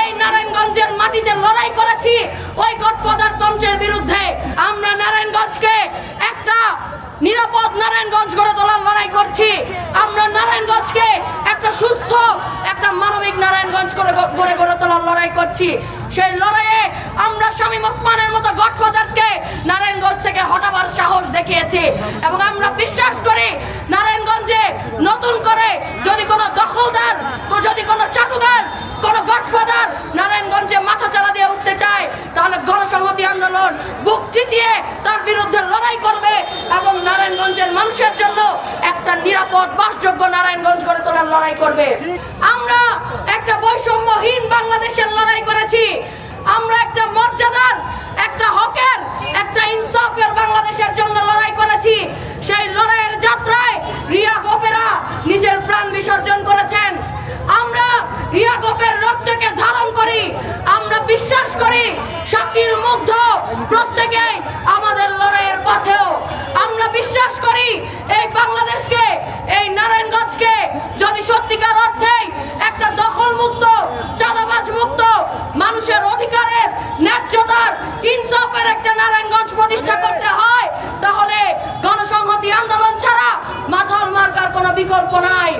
এই নারায়ণগঞ্জের মাটিতে লড়াই করেছি ওই গডফাদার তন্ত্রের বিরুদ্ধে। আমরা নারায়ণগঞ্জকে একটা নিরাপদ নারায়ণগঞ্জ গড়ে তোলার লড়াই করছি। আমরা নারায়ণগঞ্জকে একটা সুস্থ, একটা মানবিক নারায়ণগঞ্জ করে গড়ে গড়ে তোলার লড়াই করছি। সেই লড়াইয়ে আমরা শামীম ওসমানের মতো গডফাদারকে নারায়ণগঞ্জ থেকে হটাবার সাহস দেখিয়েছি। এবং আমরা বিশ্বাস করি নারায়ণগঞ্জে নতুন করে কোনো দখলদার, তো যদি কোনো চাটুকার কোনো গডফাদার নারায়ণগঞ্জে মাথা চালা দিয়ে উঠতে চায়, তাহলে গণসংহতি আন্দোলন বুক চিতিয়ে তার বিরুদ্ধে লড়াই করবে এবং নারায়ণগঞ্জের মানুষের জন্য একটা নিরাপদ, বাসযোগ্য নারায়ণগঞ্জ গড়ে তোলার লড়াই করবে। আমরা একটা বৈষম্যহীন বাংলাদেশের লড়াই করেছি আমরা একটা মর্যাদার একটা হকের একটা ইনসাফের বাংলাদেশের জন্য লড়াই করেছি সেই লড়াইয়ের যাত্রায় রিয়া গোপেরা নিজের প্রাণ বিসর্জন করেছেন আমরা রিয়া গোপের রক্তকে ধারণ করি আমরা বিশ্বাস করি, শাকিল মুগ্ধ প্রত্যেকেই আমাদের লড়াইয়ের পথেও। আমরা বিশ্বাস করি এই বাংলাদেশকে, এই নারায়ণগঞ্জকে যদি সত্যিকার অর্থেই একটা দখল মুক্ত চাঁদাবাজ মুক্ত, মানুষের অধিকারের ন্যায্যতার ইনসাফের একটা নারায়ণগঞ্জ প্রতিষ্ঠা করতে হয়, তাহলে গণসংহতি আন্দোলন ছাড়া মাথাল মার্কার কোনো বিকল্প নাই।